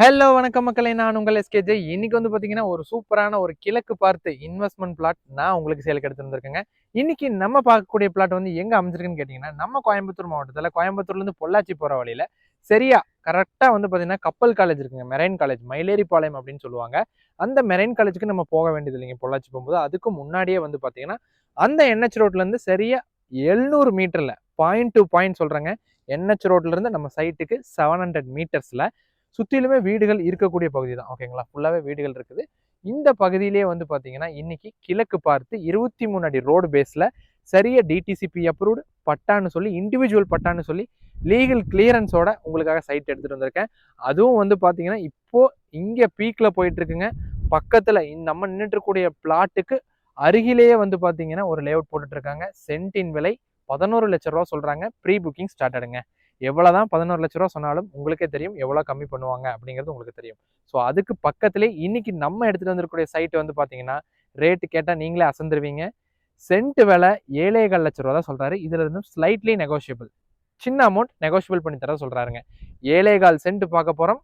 Hello வணக்கம் மக்களை. நான் உங்கள் எஸ்கேஜே இன்னைக்கு வந்து பார்த்தீங்கன்னா ஒரு சூப்பரான ஒரு கிழக்கு பார்த்து இன்வெஸ்ட்மெண்ட் பிளாட் நான் உங்களுக்கு சேலுக்கு எடுத்துருந்துருக்கேங்க இன்னைக்கு நம்ம பார்க்கக்கூடிய பிளாட் வந்து எங்கே அமைஞ்சிருக்குன்னு கேட்டிங்கன்னா நம்ம கோயம்புத்தூர் மாவட்டத்தில் கோயம்புத்தூர்லேருந்து பொள்ளாச்சி போகிற வழியில் சரியா கரெக்டாக வந்து பார்த்தீங்கன்னா கப்பல் காலேஜ் இருக்குங்க. மெரைன் காலேஜ் மயிலேரிப்பாளையம் அப்படின்னு சொல்லுவாங்க. அந்த மெரைன் காலேஜுக்கு நம்ம போக வேண்டியது இல்லைங்க. பொள்ளாச்சி போகும்போது அதுக்கு முன்னாடியே வந்து பார்த்தீங்கன்னா அந்த என்ஹெச் ரோட்லேருந்து சரியா எழுநூறு மீட்டரில் பாயிண்ட் டு பாயிண்ட் சொல்கிறேங்க என்ஹெச் ரோட்லேருந்து நம்ம சைட்டுக்கு செவன் ஹண்ட்ரட் மீட்டர்ஸில் சுற்றிலுமே வீடுகள் இருக்கக்கூடிய பகுதி தான். ஓகேங்களா ஃபுல்லாகவே வீடுகள் இருக்குது. இந்த பகுதியிலே வந்து பார்த்தீங்கன்னா இன்னைக்கு கிழக்கு பார்த்து இருபத்தி மூணு அடி ரோடு பேஸில் சரியாக டிடிசிபி அப்ரூவ்டு பட்டான்னு சொல்லி இண்டிவிஜுவல் பட்டான்னு சொல்லி லீகல் கிளியரன்ஸோட உங்களுக்காக சைட் எடுத்துகிட்டு வந்திருக்கேன். அதுவும் வந்து பார்த்தீங்கன்னா இப்போது இங்கே பீக்கில் போயிட்டுருக்குங்க. பக்கத்தில் நம்ம நின்றுட்டு இருக்கக்கூடிய பிளாட்டுக்கு அருகிலேயே வந்து பார்த்தீங்கன்னா ஒரு லேஅவுட் போட்டுட்ருக்காங்க சென்டின் சென்ட்டின் விலை பதினோரு லட்ச ரூபா சொல்கிறாங்க ப்ரீ புக்கிங் ஸ்டார்ட் ஆடுங்க எவ்வளோதான் பதினோரு லட்ச ரூபா சொன்னாலும் உங்களுக்கே தெரியும் எவ்வளோ கம்மி பண்ணுவாங்க அப்படிங்கிறது உங்களுக்கு தெரியும். ஸோ அதுக்கு பக்கத்திலே இன்னைக்கு நம்ம எடுத்துகிட்டு வந்திருக்கக்கூடிய சைட் வந்து பார்த்தீங்கன்னா ரேட்டு கேட்டால் நீங்களே அசந்துருவீங்க. சென்ட் விலை ஏழேகால் லட்ச ரூபா தான் சொல்கிறாரு இதில் இருந்து ஸ்லைட்லி நெகோஷியபிள் சின்ன அமௌண்ட் நெகோஷியபிள் பண்ணி தர சொல்கிறாருங்க ஏழேகால் சென்ட் பார்க்க போகிறோம்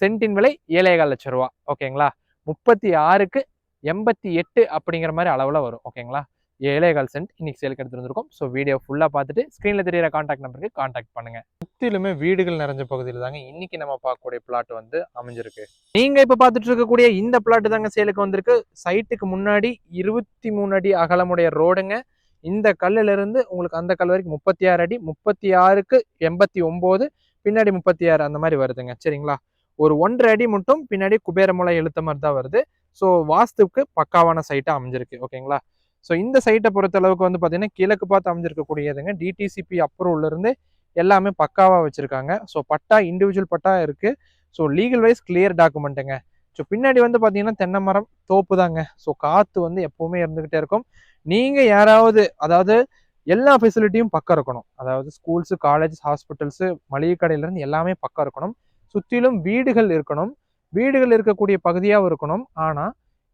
சென்ட்டின் விலை ஏழேகால் லட்ச ரூபா. ஓகேங்களா முப்பத்தி ஆறுக்கு எண்பத்தி எட்டு அப்படிங்கிற மாதிரி அளவில் வரும். ஓகேங்களா ஏழேகால் சென்ட் இன்னைக்கு சேலுக்கு எடுத்துட்டு வந்திருக்கோம். ஸோ வீடியோ ஃபுல்லாக பார்த்துட்டு ஸ்க்ரீனில் தெரியிற காண்டாக்ட் நம்பருக்கு காண்டாக்ட் பண்ணுங்கள் சுற்றிலுமே வீடுகள் நிறைஞ்ச பகுதியில் தாங்க இன்னைக்கு நம்ம பார்க்கக்கூடிய பிளாட் வந்து அமைஞ்சிருக்கு. நீங்க இப்போ பார்த்துட்டு இருக்கக்கூடிய இந்த பிளாட் தாங்க சேலுக்கு வந்திருக்கு. சைட்டுக்கு முன்னாடி இருபத்தி மூணு அடி அகலமுடைய ரோடுங்க இந்த கல்லுல இருந்து உங்களுக்கு அந்த கல் வரைக்கும் முப்பத்தி ஆறு அடி முப்பத்தி ஆறுக்கு எண்பத்தி ஒன்பது பின்னாடி முப்பத்தி ஆறு அந்த மாதிரி வருதுங்க. சரிங்களா? ஒரு ஒன்றரை அடி மட்டும் பின்னாடி குபேரமலை எழுத்த மாதிரி தான் வருது. ஸோ வாஸ்துக்கு பக்காவான சைட்டாக அமைஞ்சிருக்கு. ஓகேங்களா? ஸோ இந்த சைட்டை பொறுத்த அளவுக்கு வந்து பார்த்தீங்கன்னா கிழக்கு பார்த்து அமைஞ்சிருக்கக்கூடியதுங்க. டிடிசிபி அப்ரூவ்லருந்து எல்லாமே பக்காவாக வச்சுருக்காங்க. ஸோ பட்டா இண்டிவிஜுவல் பட்டா இருக்குது ஸோ லீகல் வைஸ் கிளியர் டாக்குமெண்ட்டுங்க ஸோ பின்னாடி வந்து பார்த்தீங்கன்னா தென்னை மரம் தோப்பு தாங்க. ஸோ காற்று வந்து எப்போவுமே இருந்துக்கிட்டே இருக்கும். நீங்கள் யாராவது அதாவது எல்லா ஃபெசிலிட்டியும் பக்கம் இருக்கணும். அதாவது ஸ்கூல்ஸு காலேஜ் ஹாஸ்பிட்டல்ஸு மளிகை கடையிலேருந்து எல்லாமே பக்கம் இருக்கணும். சுற்றிலும் வீடுகள் இருக்கணும். வீடுகள் இருக்கக்கூடிய பகுதியாகவும் இருக்கணும். ஆனால்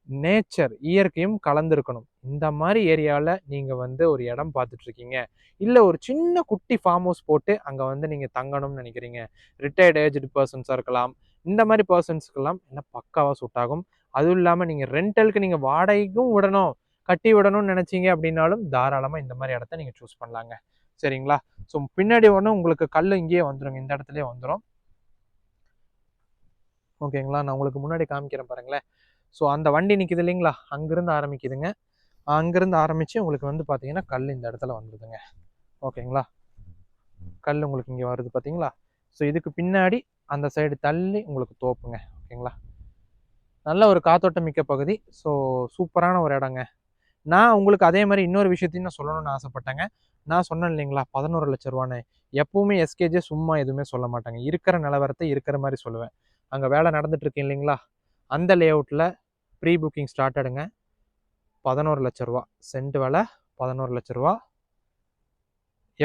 நேச்சர் இயற்கையும் கலந்துருக்கணும். இந்த மாதிரி ஏரியாவில் நீங்கள் வந்து ஒரு இடம் பார்த்துட்ருக்கீங்க. இல்லை ஒரு சின்ன குட்டி ஃபார்ம் ஹவுஸ் போட்டு அங்கே வந்து நீங்கள் தங்கணும்னு நினைக்கிறீங்க. ரிட்டையர்ட் ஏஜ்டு பர்சன்ஸாக இருக்கலாம். இந்த மாதிரி பர்சன்ஸ்க்கெல்லாம் என்ன பக்காவாக சூட் ஆகும். அதுவும் இல்லாமல் நீங்கள் ரெண்டலுக்கு நீங்கள் வாடகைக்கும் விடணும். கட்டி விடணும்னு நினச்சிங்க அப்படின்னாலும் தாராளமாக இந்த மாதிரி இடத்த நீங்கள் சூஸ் பண்ணலாங்க. சரிங்களா? ஸோ பின்னாடி ஒன்று உங்களுக்கு கல் இங்கேயே வந்துடும் இந்த இடத்துலையே வந்துடும் ஓகேங்களா நான் உங்களுக்கு முன்னாடி காமிக்கிறேன் பாருங்களேன். ஸோ அந்த வண்டி நிற்கிது இல்லைங்களா? அங்கேருந்து ஆரம்பிக்குதுங்க. அங்கேருந்து ஆரம்பித்து உங்களுக்கு வந்து பார்த்தீங்கன்னா கல் இந்த இடத்துல வந்துடுதுங்க ஓகேங்களா? கல் உங்களுக்கு இங்கே வருது பார்த்தீங்களா ஸோ இதுக்கு பின்னாடி அந்த சைடு தள்ளி உங்களுக்கு தோப்புங்க. ஓகேங்களா? நல்ல ஒரு காத்தோட்டம் மிக்க பகுதி. ஸோ சூப்பரான ஒரு இடங்க. நான் உங்களுக்கு அதே மாதிரி இன்னொரு விஷயத்தையும் நான் சொல்லணும்னு ஆசைப்பட்டேங்க. நான் சொன்னேன் இல்லைங்களா? பதினோரு லட்ச ரூபான்னு. எப்பவுமே எஸ்கேஜே சும்மா எதுவுமே சொல்ல மாட்டாங்க. இருக்கிற நிலவரத்தை இருக்கிற மாதிரி சொல்லுவேன். அங்கே வேலை நடந்துட்டு இருக்கேன் இல்லைங்களா? அந்த லேஅவுட்டில் ப்ரீ புக்கிங் ஸ்டார்ட் ஆடுங்க. பதினோரு லட்ச ரூபா. சென்ட் விலை பதினோரு லட்ச ரூபா.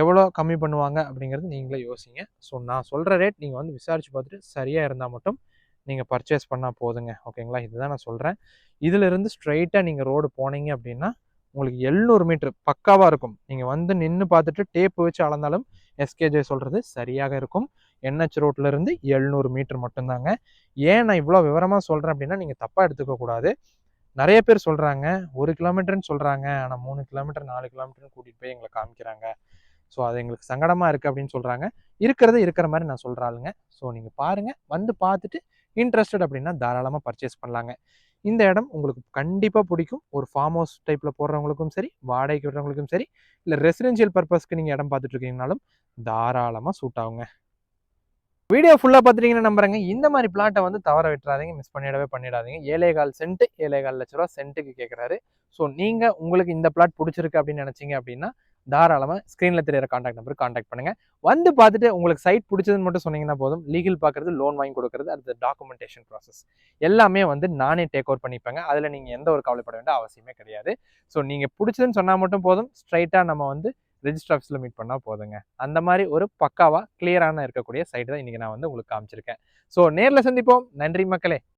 எவ்வளோ கம்மி பண்ணுவாங்க அப்படிங்கிறது நீங்களே யோசிங்க. ஸோ நான் சொல்கிற ரேட் நீங்கள் வந்து விசாரித்து பார்த்துட்டு சரியாக இருந்தால் மட்டும் நீங்கள் பர்ச்சேஸ் பண்ணால் போதுங்க. ஓகேங்களா? இதுதான் நான் சொல்கிறேன் இதிலிருந்து ஸ்ட்ரைட்டாக நீங்கள் ரோடு போனீங்க அப்படின்னா உங்களுக்கு எழுநூறு மீட்ரு பக்காவாக இருக்கும். நீங்கள் வந்து நின்று பார்த்துட்டு டேப்பு வச்சு அளந்தாலும் எஸ்கேஜே சொல்கிறது சரியாக இருக்கும். என்ஹெச் ரோட்லேருந்து எழுநூறு மீட்டர் மட்டும்தாங்க. ஏன் நான் இவ்வளோ விவரமாக சொல்கிறேன் அப்படின்னா நீங்கள் தப்பாக எடுத்துக்கக்கூடாது நிறைய பேர் சொல்கிறாங்க ஒரு கிலோமீட்டர்னு சொல்கிறாங்க ஆனால் மூணு கிலோமீட்டர் நாலு கிலோமீட்டர்னு கூட்டிகிட்டு போய் எங்களை காமிக்கிறாங்க. ஸோ அது எங்களுக்கு சங்கடமாக இருக்குது அப்படின்னு சொல்கிறாங்க இருக்கிறத இருக்கிற மாதிரி நான் சொல்கிறாளுங்க ஸோ நீங்கள் பாருங்கள் வந்து பார்த்துட்டு இன்ட்ரெஸ்டட் அப்படின்னா தாராளமாக பர்ச்சேஸ் பண்ணலாங்க. இந்த இடம் உங்களுக்கு கண்டிப்பாக பிடிக்கும். ஒரு ஃபார்ம் ஹவுஸ் டைப்பில் போடுறவங்களுக்கும் சரி வாடகைக்கு விடுறவங்களுக்கும் சரி இல்லை ரெசிடென்ஷியல் பர்பஸ்க்கு நீங்கள் இடம் பார்த்துட்டு இருக்கீங்கனாலும் தாராளமாக சூட் ஆகுங்க. வீடியோ ஃபுல்லாக பார்த்துட்டீங்கன்னு நம்புறேங்க. இந்த மாதிரி பிளாட்டை வந்து தவற விட்டுறாதீங்க. மிஸ் பண்ணிடவே பண்ணிடாதீங்க. ஏழை கால் சென்ட்டு ஏழை கால் லட்ச ரூபா சென்ட்டுக்கு கேட்குறாரு ஸோ நீங்கள் உங்களுக்கு இந்த பிளாட் பிடிச்சிருக்கு அப்படின்னு நினச்சிங்க அப்படின்னா தாராளமாக ஸ்க்ரீனில் தெரியிற காண்டாக்ட் நம்பருக்கு காண்டாக்ட் பண்ணுங்கள் வந்து பார்த்துட்டு உங்களுக்கு சைட் பிடிச்சதுன்னு மட்டும் சொன்னீங்கன்னா போதும். லீகல் பார்க்குறது லோன் வாங்கி கொடுக்குறது அடுத்த டாக்குமெண்டேஷன் ப்ராசஸ் எல்லாமே வந்து நானே டேக் ஓவர் பண்ணிப்பேங்க. அதில் நீங்கள் எந்த ஒரு கவலைப்பட வேண்டிய அவசியமே கிடையாது. ஸோ நீங்கள் பிடிச்சதுன்னு சொன்னால் மட்டும் போதும். ஸ்ட்ரைட்டாக நம்ம வந்து ரெஜிஸ்டர் ஆஃபீஸில் மீட் பண்ணால் போதுங்க. அந்த மாதிரி ஒரு பக்காவாக கிளியரான இருக்கக்கூடிய சைட் தான் இன்றைக்கி நான் வந்து உங்களுக்கு காமிச்சிருக்கேன். ஸோ நேரில் சந்திப்போம். நன்றி மக்களே.